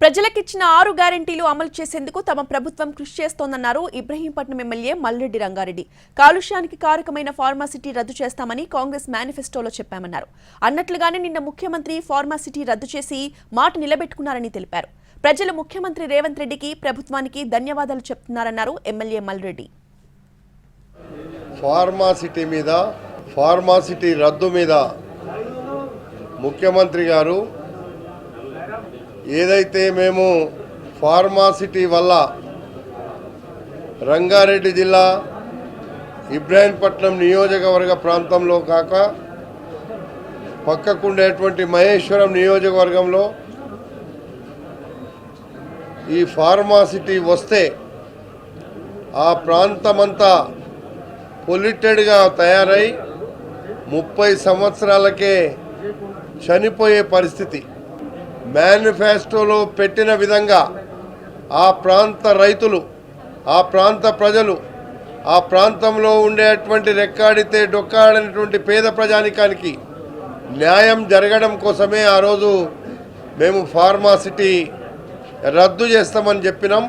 ప్రజలకిచ్చిన ఆరు గ్యారంటీలు అమలు చేసేందుకు తమ ప్రభుత్వం కృషి చేస్తోందన్నారు ఇబ్రహీంపట్నం ఎమ్మెల్యే మల్రెడ్డి రంగారెడ్డి. కాలుష్యానికి కారకమైన ఫార్మాసిటీ రద్దు చేస్తామని కాంగ్రెస్ మేనిఫెస్టోలో చెప్పామన్నారు. అన్నట్లుగానే నిన్న ముఖ్యమంత్రి ఫార్మాసిటీ రద్దు చేసి మాట నిలబెట్టుకున్నారని తెలిపారు. ప్రజలు ముఖ్యమంత్రి రేవంత్ రెడ్డికి ప్రభుత్వానికి ధన్యవాదాలు చెప్తున్నారన్నారు ఎమ్మెల్యే మల్రెడ్డి ఫార్మాసిటీ మీద ఫార్మాసిటీ రద్దు మీద ముఖ్యమంత్రి గారు ఏదైతే మేము ఫార్మాసిటీ వల్ల రంగారెడ్డి జిల్లా ఇబ్రాహీంపట్నం నియోజకవర్గ ప్రాంతంలో కాక పక్కకుండేటువంటి మహేశ్వరం నియోజకవర్గంలో ఈ ఫార్మాసిటీ వస్తే ఆ ప్రాంతమంతా పొల్యూటెడ్గా తయారై ముప్పై సంవత్సరాలకే చనిపోయే పరిస్థితి. మేనిఫెస్టోలో పెట్టిన విధంగా ఆ ప్రాంత రైతులు ఆ ప్రాంత ప్రజలు ఆ ప్రాంతంలో ఉండేటువంటి రెక్కాడితే డొక్కాడనటువంటి పేద ప్రజానికానికి న్యాయం జరగడం కోసమే ఆ రోజు మేము ఫార్మాసిటీ రద్దు చేస్తామని చెప్పినాం.